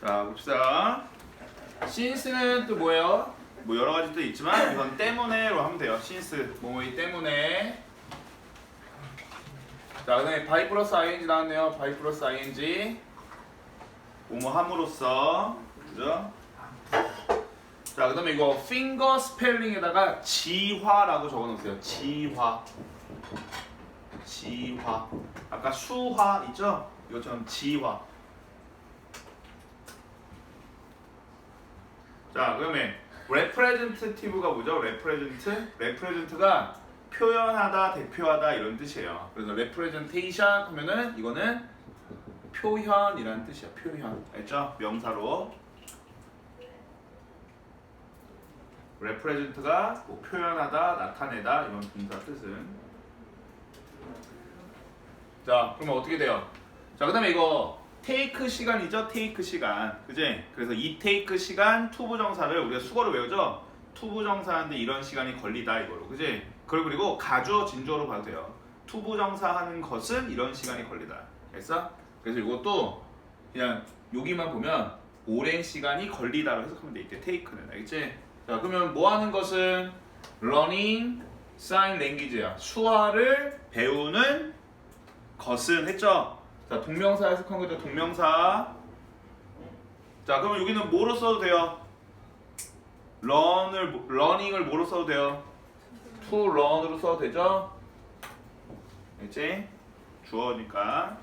자 봅시다. since는 또 뭐예요? 뭐 여러 가지 또 있지만 이건 때문에로 하면 돼요. since 뭐뭐이 때문에. 자 그다음에 by 플러스 ing 나왔네요. by 플러스 ing. 뭐뭐 함으로써 그죠? 자 그다음에 이거 finger spelling에다가 지화라고 적어놓으세요. 지화. 지화. 아까 수화 있죠? 이것처럼 지화. 자, 그다음에 representative가 뭐죠? represent, represent가 표현하다, 대표하다 이런 뜻이에요. 그래서 representation 하면은 이거는 표현이라는 뜻이야. 표현. 알죠? 명사로. represent가 뭐 표현하다, 나타내다 이런 동사 뜻은. 자, 그러면 어떻게 돼요? 자, 그다음에 이거 테이크 시간이죠. 테이크 시간. 그지? 그래서 이 테이크 시간 투부 정사를 우리가 수거로 외우죠. 투부 정사하는데 이런 시간이 걸리다 이거로. 그지? 그리고 그리고 가주어 진주어로 봐도 돼요. 투부 정사하는 것은 이런 시간이 걸리다. 됐어? 그래서 이것도 그냥 여기만 보면 오랜 시간이 걸리다로 해석하면 돼. 이때 테이크는. 알겠지? 자, 그러면 뭐 하는 것은 learning sign language야. 수화를 배우는 것은 했죠? 자, 동명사 해석한 거죠. 동명사. 자, 그러면 여기는 뭐로 써도 돼요? learn을 learning을 뭐로 써도 돼요? to learn으로 써도 되죠? 알지? 주어니까.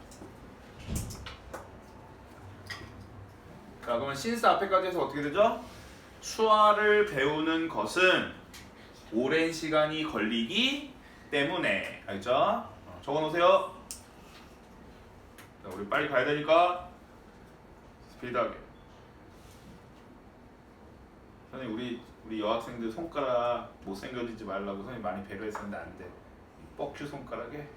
자, 그러면 since 앞에까지 해서 어떻게 되죠? 수화를 배우는 것은 오랜 시간이 걸리기 때문에 알죠? 어, 적어놓으세요. 자, 우리 빨리 가야 되니까 스피드하게. 선생님 우리 우리 여학생들 손가락 못생겨지지 말라고 선생님 많이 배려했었는데 안 돼. 뻑큐 손가락에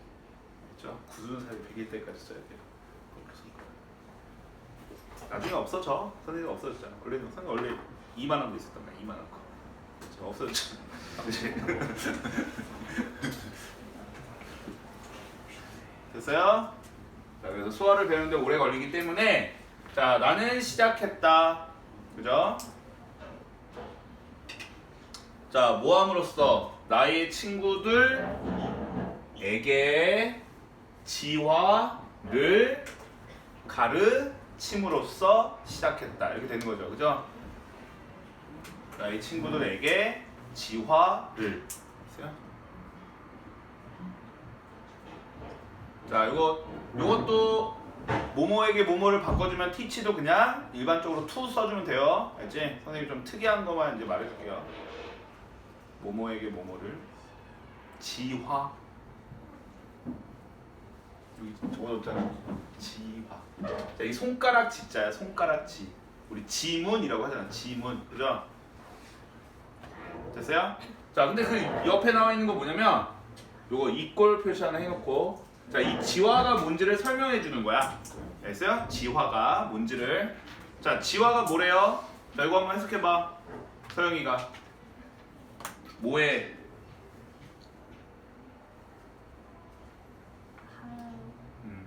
있죠? 굳은 살이 베길 때까지 써야 돼요. 뻑큐 손가락. 나중에 없어져. 선생님 없어졌잖아. 원래는 선생님 원래 2만 원도 있었단 말이야. 2만 원 거. 지금 없어졌잖아. 그치? 됐어요? 자, 그래서 수화를 배우는데 오래 걸리기 때문에 자, 나는 시작했다. 그죠? 자, 모함으로써 나의 친구들에게 지화를 가르침으로써 시작했다. 이렇게 되는 거죠. 그죠? 나의 친구들에게 지화를 자, 이거 이것도 모모에게 모모를 바꿔주면 teach도 그냥 일반적으로 to 써주면 돼요. 알지? 선생님 좀 특이한 것만 이제 말해줄게요. 모모에게 모모를 지화 여기 적어뒀잖아. 지화. 자, 이 손가락 지자야. 손가락 지. 우리 지문이라고 하잖아. 지문. 그죠? 됐어요? 자, 근데 그 옆에 나와 있는 거 뭐냐면 요거 이꼴 표시 하나 해놓고 자, 이 지화가 뭔지를 설명해 주는 거야. 됐어요? 지화가 뭔지를. 자, 지화가 뭐래요? 자, 이거 한번 해석해 봐. 서영이가. 뭐해? 음,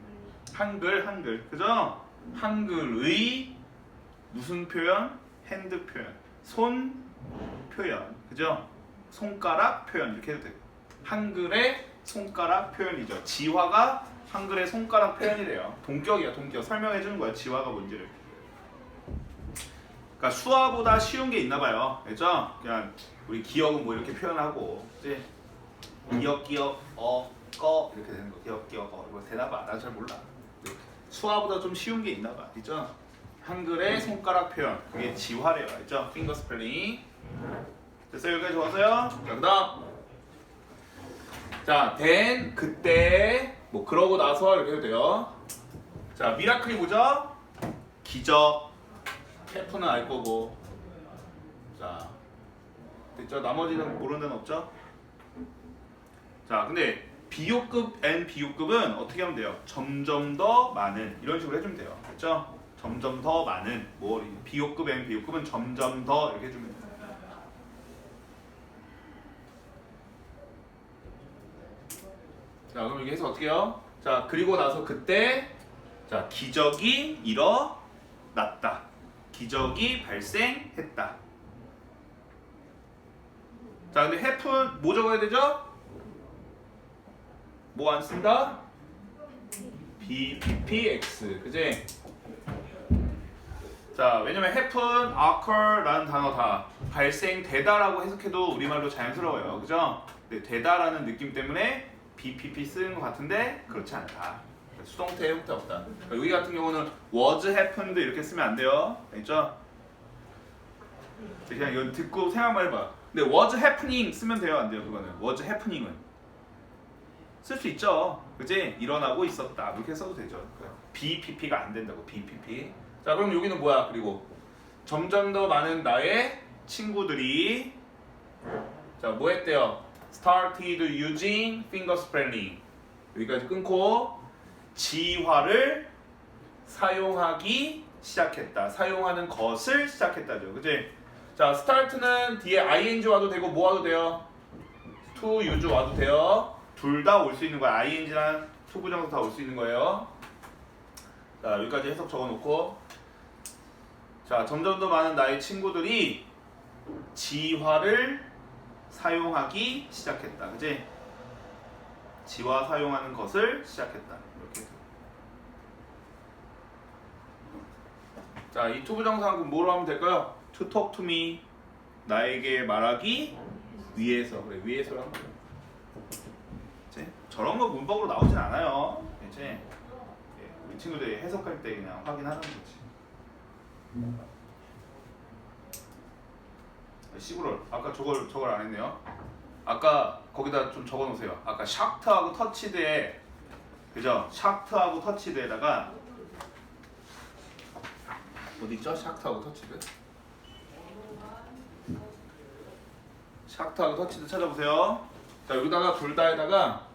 한글, 한글. 그죠? 한글의 무슨 표현? 핸드 표현. 손 표현. 그죠? 손가락 표현. 이렇게 해도 돼. 한글의 손가락 표현이죠. 지화가 한글의 손가락 표현이래요. 동격이야, 동격. 설명해 주는 거야. 지화가 뭔지를. 그러니까 수화보다 쉬운 게 있나 봐요. 알죠? 그냥 우리 기억은 뭐 이렇게 표현하고 이제 기억 기억 어 꺼 이렇게 되는 거. 기억 기억 어 이거 되나 봐. 나잘 몰라. 근데 수화보다 좀 쉬운 게 있나 봐. 있죠? 한글의 손가락 표현. 그게 지화래요. 알죠? 핑거 스펠링. 됐어요? 여기까지 좋았어요? 자, 그다음 자, then 그때 뭐 그러고 나서 이렇게 해도 돼요. 자, 미라클이 뭐죠? 기적. 캐프는 알 거고. 자, 됐죠? 나머지는 모르는 데는 없죠? 자, 근데 비교급 N 비교급은 어떻게 하면 돼요? 점점 더 많은 이런 식으로 해주면 돼요. 됐죠? 점점 더 많은 뭐 비교급 N 비교급은 점점 더 이렇게 해주면 돼요. 자, 그럼 여기서 어떻게 해요? 자, 그리고 나서 그때 자, 기적이 일어났다. 기적이 발생했다. 자, 근데 happen 뭐 적어야 되죠? 뭐 안 쓴다? BPPX, 그지? 자, 왜냐면 happen, occur라는 단어 다 발생되다라고 해석해도 우리말로 자연스러워요, 그죠? 근데 되다라는 느낌 때문에 BPP 쓰는 것 같은데 그렇지 않다. 수동태 형태 없다. 그러니까 여기 같은 경우는 was happened 이렇게 쓰면 안 돼요, 알죠? 그냥 이거 듣고 생각만 해봐. 근데 was happening 쓰면 돼요, 안 돼요? 그거는 was happening은 쓸 수 있죠. 그지? 일어나고 있었다. 이렇게 써도 되죠. BPP가 안 된다고. BPP. 자, 그럼 여기는 뭐야? 그리고 점점 더 많은 나의 친구들이 자, 뭐 했대요? Started using finger spelling. 여기까지 끊고 지화를 사용하기 시작했다. 사용하는 것을 시작했다죠. 그지? 자, start는 뒤에 ing 와도 되고 뭐 와도 돼요? to use 와도 돼요. 둘 다 올 수 있는 거야. ing랑 to 부정사 다 올 수 있는 거예요. 자, 여기까지 해석 적어 놓고 자, 점점 더 많은 나의 친구들이 지화를 사용하기 시작했다. 그지? 지화 사용하는 것을 시작했다. 이렇게. 자, 이 투부정사는 뭐로 하면 될까요? To talk to me. 나에게 말하기 위해서. 그래, 위해서란 말이야. 이제 저런 거 문법으로 나오진 않아요. 이제 예, 우리 친구들이 해석할 때 그냥 확인하는 거지. 시구를 아까 저걸 저걸 안 했네요. 아까 거기다 좀 적어 놓으세요. 아까 샤프트하고 터치드에 그죠? 샤프트하고 터치드에다가 어디 있죠? 샤프트하고 터치드. 샤프트하고 터치드 찾아보세요. 자 여기다가 둘 다에다가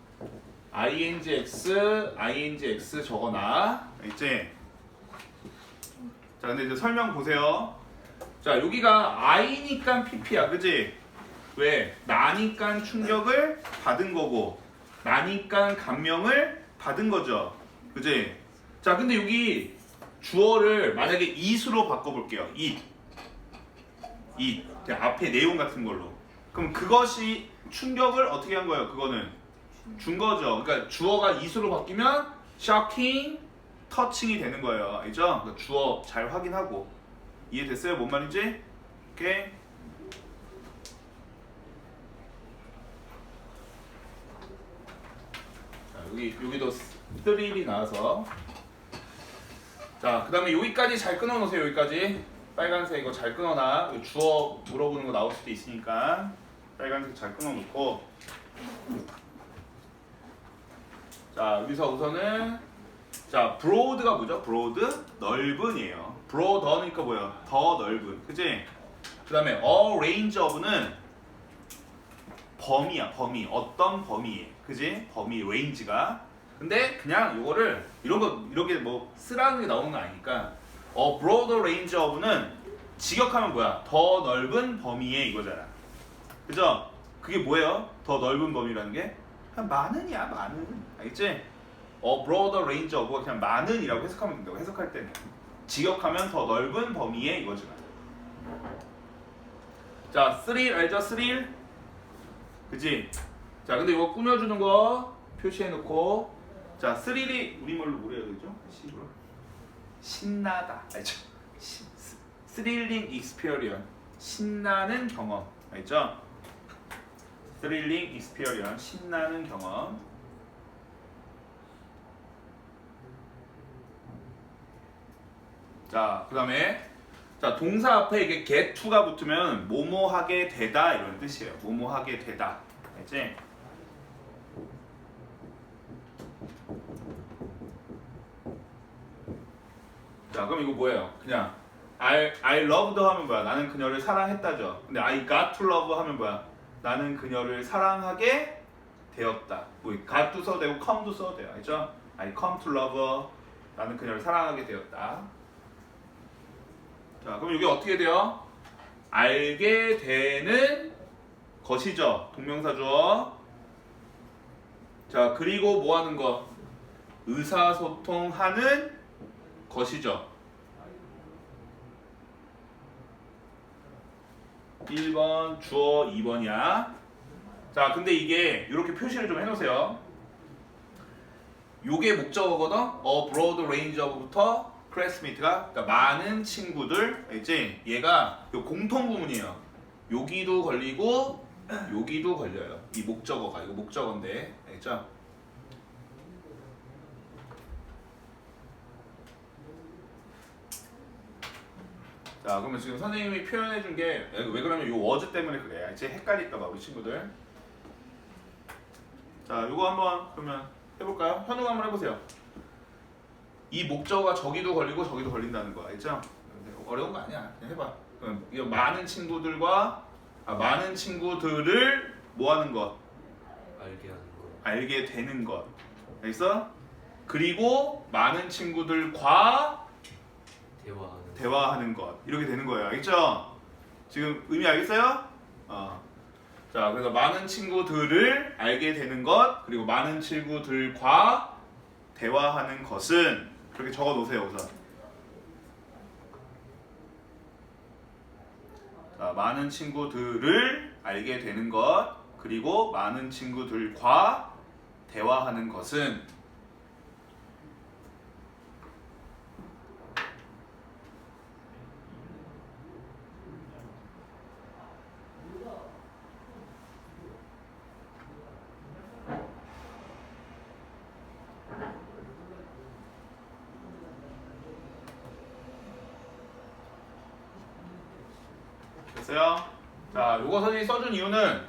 ingx, ingx 적어놔. 있지? 자 근데 이제 설명 보세요. 자 여기가 I니까 PP야. 그지? 왜? 나니까 충격을 받은 거고 나니까 감명을 받은 거죠. 그지? 자 근데 여기 주어를 만약에 it으로 바꿔볼게요. it. it. 앞에 내용 같은 걸로. 그럼 그것이 충격을 어떻게 한 거예요? 그거는? 준 거죠. 그러니까 주어가 it으로 바뀌면 shocking, touching이 되는 거예요. 알죠? 그러니까 주어 잘 확인하고 이해됐어요? 뭔 말인지? 오케이. 자, 여기 여기도 스릴이 나와서 자, 그다음에 여기까지 잘 끊어 놓으세요. 여기까지. 빨간색 이거 잘 끊어놔. 주어 물어보는 거 나올 수도 있으니까 빨간색 잘 끊어 놓고 자, 여기서 우선은 자, broad가 뭐죠? broad 넓은이에요. Broader니까 뭐야? 더 넓은. 그지? 그 다음에 a range of는 범위야, 범위. 어떤 범위. 그지? 범위 range가. 근데 그냥 이거를 이런 거 이렇게 뭐 쓰라는 게 나오는 거 아니니까 a broader range of는 직역하면 뭐야? 더 넓은 범위의 이거잖아. 그죠? 그게 뭐예요? 더 넓은 범위라는 게? 그냥 많은이야, 많은. 알겠지? 어 broader range of가 그냥 많은이라고 해석하면 된다고 해석할 때는 직역하면 더 넓은 범위의 이거죠. 자, 스릴 알죠? 스릴. 그지? 자, 근데 이거 꾸며주는 거 표시해 놓고 자, 스릴이 우리말로 뭐라 해야 되죠? 시로 신나다. 알죠? 시, 스, 스릴링 익스피리언 신나는 경험. 알죠? 스릴링 익스피리언 신나는 경험. 자, 그 다음에 자 동사 앞에 이게 get to가 붙으면 뭐뭐하게 되다 이런 뜻이에요. 뭐뭐하게 되다, 알지? 자, 그럼 이거 뭐예요? 그냥 I I loved 하면 뭐야? 나는 그녀를 사랑했다죠. 근데 I got to love 하면 뭐야? 나는 그녀를 사랑하게 되었다. 뭐 got to 써도 되고 come도 써도 돼요, 알죠? I come to love. 나는 그녀를 사랑하게 되었다. 자, 그럼 여기 어떻게 돼요? 알게 되는 것이죠. 동명사 주어. 자, 그리고 뭐 하는 거? 의사소통하는 것이죠. 1번 주어 2번이야. 자, 근데 이게 이렇게 표시를 좀 해놓으세요. 요게 목적어거든. A broad range of부터 classmate가 그러니까 많은 친구들, 알지? 얘가 요 공통 부문이에요. 여기도 걸리고 여기도 걸려요. 이 목적어가 이거 목적어인데, 알죠? 자, 그러면 지금 선생님이 표현해 준 게 왜 그러면 요 워즈 때문에 그래. 알지? 헷갈릴까 봐 우리 친구들. 자, 요거 한번 그러면 해볼까요? 현우가 한번 해보세요. 이 목적어가 저기도 걸리고 저기도 걸린다는 거 알죠? 어려운 거 아니야. 그냥 해봐. 그럼 많은 친구들과 아, 많은 친구들을 뭐 하는 것? 알게 하는 거 알게 되는 것. 알겠어? 그리고 많은 친구들과 대화하는 대화하는 것. 이렇게 되는 거예요. 알겠죠? 지금 의미 알겠어요? 어. 자, 그래서 많은 친구들을 알게 되는 것, 그리고 많은 친구들과 대화하는 것은 그렇게 적어 놓으세요, 우선. 자, 많은 친구들을 알게 되는 것, 그리고 많은 친구들과 대화하는 것은 됐어요? 자, 요거 선생님이 써준 이유는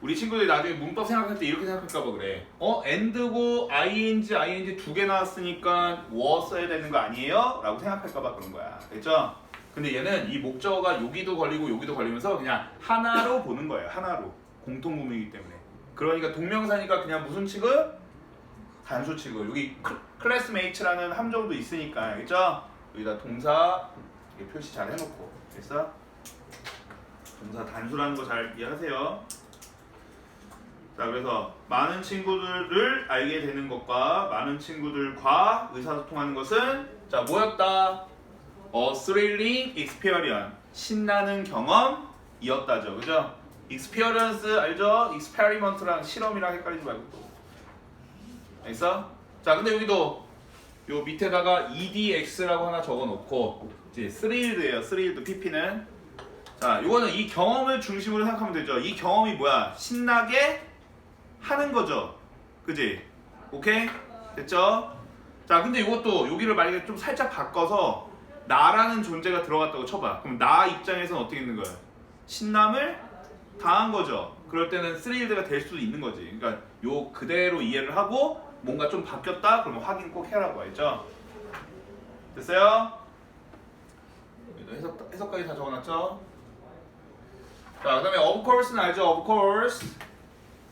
우리 친구들이 나중에 문법 생각할 때 이렇게 생각할까 봐 그래. 어, and고 ing, ing 두 개 나왔으니까 워 써야 되는 거 아니에요? 라고 생각할까 봐 그런 거야. 됐죠? 근데 얘는 이 목적어가 여기도 걸리고 여기도 걸리면서 그냥 하나로 보는 거예요. 하나로. 공통구문이기 때문에. 그러니까 동명사니까 그냥 무슨 취급? 단수 취급. 여기 클래스메이츠라는 함정도 있으니까. 알겠죠? 여기다 동사 표시 잘 해놓고. 됐어? 동사 단수라는 거 잘 이해하세요. 자, 그래서 많은 친구들을 알게 되는 것과 많은 친구들과 의사소통하는 것은 자, 뭐였다? A thrilling experience. 신나는 경험이었다죠. 그죠? experience 알죠? experiment랑 실험이랑 헷갈리지 말고 또. 알겠어? 자, 근데 여기도 요 밑에다가 edx라고 하나 적어 놓고 이제 thrille드예요. thrilled pp는 자, 요거는 이 경험을 중심으로 생각하면 되죠. 이 경험이 뭐야? 신나게 하는 거죠. 그지? 오케이? 됐죠? 자, 근데 이것도 여기를 만약에 좀 살짝 바꿔서 나라는 존재가 들어갔다고 쳐봐. 그럼 나 입장에서는 어떻게 있는 거야? 신남을 당한 거죠. 그럴 때는 스릴드가 될 수도 있는 거지. 그러니까 요 그대로 이해를 하고 뭔가 좀 바뀌었다? 그러면 확인 꼭 해라고 알죠? 됐어요? 해석, 해석까지 다 적어놨죠? 자, 그 다음에 of course는 알죠? of course.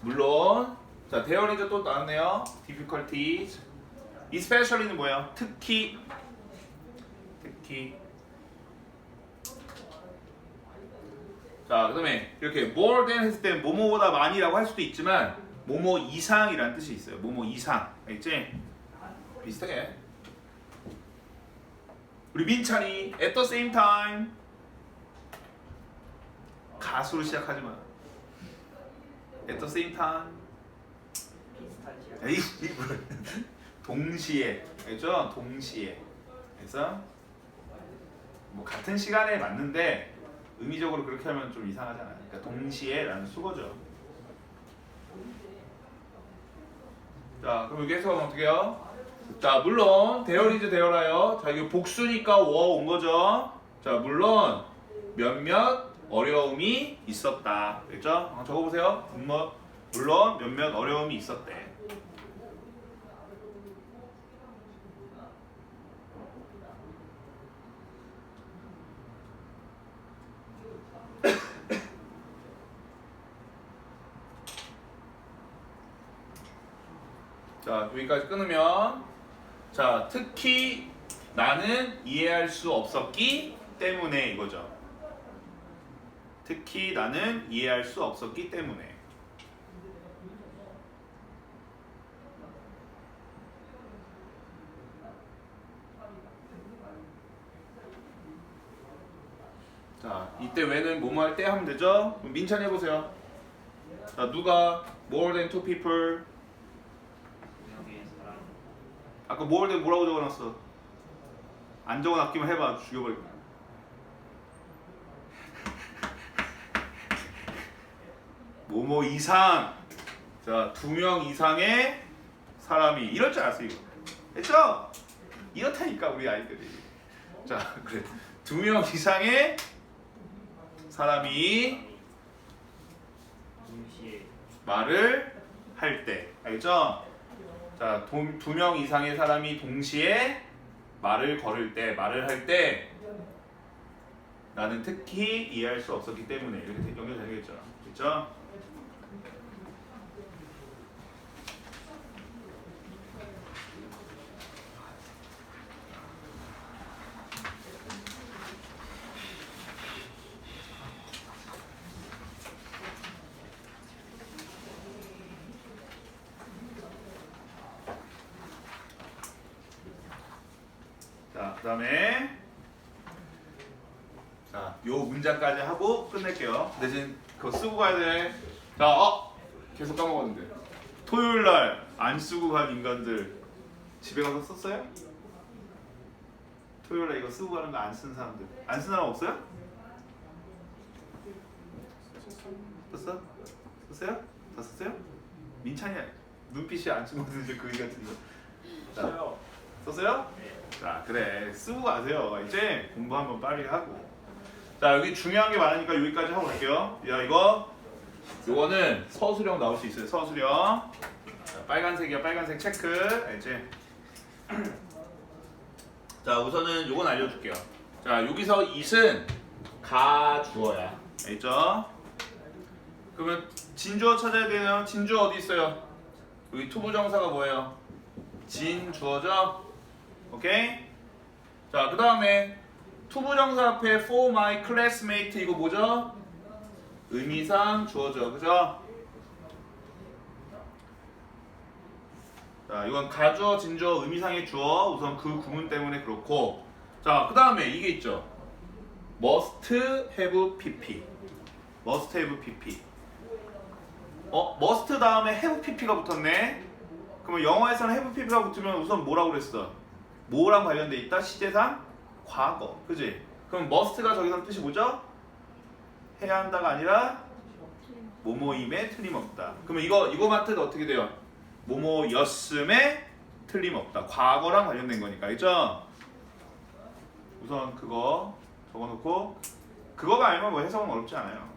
물론. 자, is 또 나왔네요. difficulties. especially는 뭐예요? 특히. 특히. 자, 그 다음에 이렇게 more than 했을 때 뭐뭐보다 많이라고 할 수도 있지만 뭐뭐 이상이라는 뜻이 있어요. 뭐뭐 이상. 알겠지? 비슷하게. 우리 민찬이 at the same time 가수로 시작하지 마. At the same time 비슷하지 에이 이거 동시에 알죠? 동시에 그래서 뭐 같은 시간에 맞는데 의미적으로 그렇게 하면 좀 이상하잖아요. 그러니까 동시에라는 수거죠. 자 그럼 여기 해석은 어떻게 해요? 자 물론 대열이즈 대열하여 자 이게 복수니까 워온 거죠. 자 물론 몇몇 어려움이 있었다. 그죠? 한번 적어보세요. 뭐, 물론 몇몇 어려움이 있었대. 자 여기까지 끊으면 자 특히 나는 이해할 수 없었기 때문에 이거죠. 특히 나는 이해할 수 없었기 때문에. 자 자, 이때 왜는 뭐뭐 할 때 하면 되죠? 그럼 민찬 해보세요. 자, 누가 more than two people 아까 more than 뭐라고 적어놨어? 안 적어놨기만 해봐 죽여버릴 거 뭐뭐 이상 자 두 명 이상의 사람이 이럴 줄 알았어 이거 됐죠? 이렇다니까 우리 아이들이 자 그래 두 명 이상의 사람이 말을 할 때 알겠죠? 자, 두 명 이상의 사람이 동시에 말을 걸을 때, 말을 할 때 나는 특히 이해할 수 없었기 때문에 이렇게 연결되겠죠. 그렇죠? 자, 그다음에 자, 요 문장까지 하고 끝낼게요. 대신 그거 쓰고 가야 돼. 자, 어, 계속 까먹었는데. 토요일 날 안 쓰고 간 인간들 집에 가서 썼어요? 토요일 날 이거 쓰고 가는 거 안 쓴 사람들. 안 쓴 사람 없어요? 썼어? 썼어요? 다 썼어요? 민찬이 눈빛이 안 친구들인데 그 얘기 같은데. 자. 썼어요? 네. 자 그래. 쓰고 가세요. 이제 공부 한번 빨리 하고. 자 여기 중요한 게 많으니까 여기까지 하고 갈게요. 야 이거. 요거는 서술형 나올 수 있어요 서술형. 자, 빨간색이야 빨간색 체크. 알지 자 우선은 요건 알려줄게요. 자 여기서 it은 가 주어야. 알죠? 그러면 진주어 찾아야 되나요? 진주어 어디 있어요? 여기 투부정사가 뭐예요? 진주어죠 오케이? 자, 그 다음에 투부정사 앞에 for my classmate 이거 뭐죠? 의미상 주어져, 그죠? 자, 이건 가주어, 진주어, 의미상의 주어 우선 그 구문 때문에 그렇고 자, 그 다음에 이게 있죠 must have pp must have pp 어? must 다음에 have pp가 붙었네 그러면 영어에서는 have pp가 붙으면 우선 뭐라고 그랬어? 뭐랑 관련돼 있다? 시제상 과거. 그지? 그럼 must가 저기서 뜻이 뭐죠? 해야 한다가 아니라 뭐뭐임에 틀림없다. 그러면 이거 이거만 뜻 어떻게 돼요? 뭐뭐였음에 틀림없다. 과거랑 관련된 거니까. 알죠? 우선 그거 적어놓고 그거가 알면 뭐 해석은 어렵지 않아요.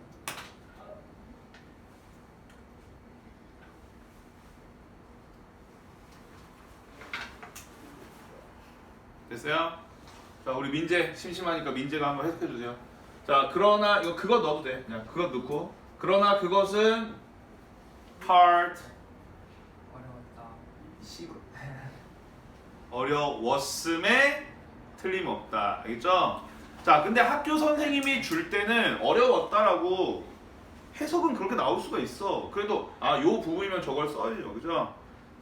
됐어요? 자 우리 민재 심심하니까 민재가 한번 해석해 주세요. 자 그러나 이거 그거 넣어도 돼. 그냥 그거 넣고 그러나 그것은 hard 어려웠다. 어려웠음에 틀림없다. 알겠죠? 자 근데 학교 선생님이 줄 때는 어려웠다라고 해석은 그렇게 나올 수가 있어. 그래도 아 요 부분이면 저걸 써야죠. 그죠?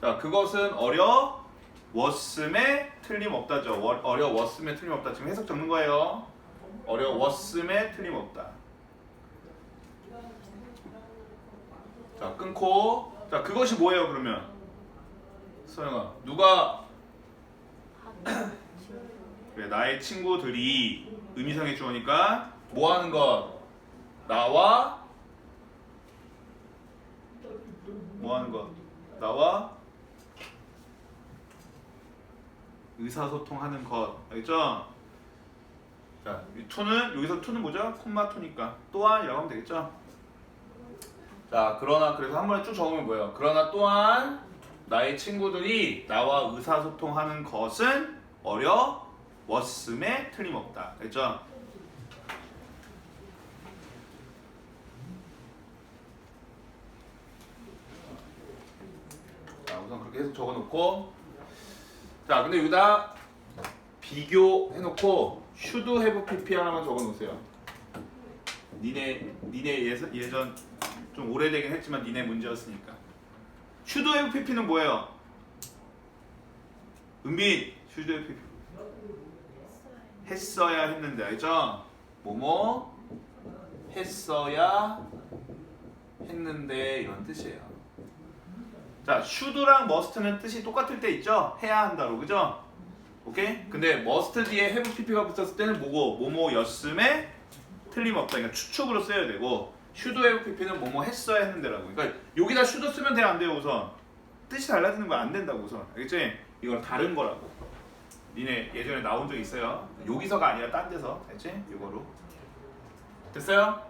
자 그것은 어려 웠음에 틀림없다죠. 어- 어려웠음에 틀림없다. 지금 해석 적는 거예요. 어려웠음에 틀림없다. 자 끊고 자 그것이 뭐예요 그러면 소영아 누가 그래 나의 친구들이 의미상의 주어니까 뭐 하는 것 나와 뭐 하는 것 나와 의사소통하는 것 알겠죠? 자, 이 투는 여기서 투는 뭐죠? 콤마 투니까 또한이라고 하면 되겠죠? 자, 그러나 그래서 한 번에 쭉 적으면 뭐예요? 그러나 또한 나의 친구들이 나와 의사소통하는 것은 어려웠음에 틀림없다. 알겠죠? 자, 우선 그렇게 해서 적어놓고 자, 근데 여기다 비교해놓고 should pp 하나만 적어놓으세요. 니네 니네 예전, 예전 좀 오래되긴 했지만 니네 문제였으니까. should have pp는 뭐예요? 은빈 should have pp 했어야 했는데 알죠? 뭐뭐 했어야 했는데 이런 뜻이에요. 자, should랑 must는 뜻이 똑같을 때 있죠? 해야 한다로, 그죠? 오케이? 근데 must 뒤에 have pp가 붙었을 때는 뭐고? 뭐뭐였음에 틀림없다. 그러니까 추측으로 써야 되고 should have pp는 뭐뭐 했어야 했는데라고. 그러니까 여기다 should 쓰면 돼요, 안 돼요, 우선? 뜻이 달라지는 거 안 된다고 우선. 알겠지? 이건 다른 거라고. 니네 예전에 나온 적 있어요. 여기서가 아니라 딴 데서. 알지? 이거로. 됐어요?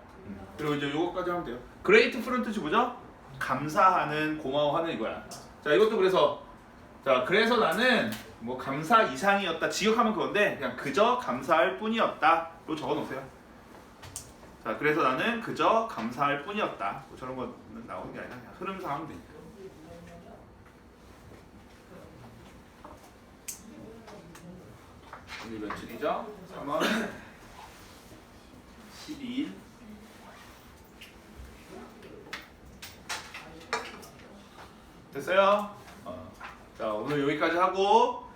그리고 이제 요거까지 하면 돼요. 그레이트 프론 뜻이 뭐죠? 감사하는, 고마워하는 이거야. 자, 이것도 그래서 자, 그래서 나는 뭐 감사 이상이었다. 지역하면 그건데 그냥 그저 감사할 뿐이었다로 적어 놓으세요. 자, 그래서 나는 그저 감사할 뿐이었다. 뭐 저런 거는 나오는 게 아니라 그냥 흐름상 하면 되니까. 오늘 며칠이죠? 3월 12일 됐어요? 어. 자 오늘 여기까지 하고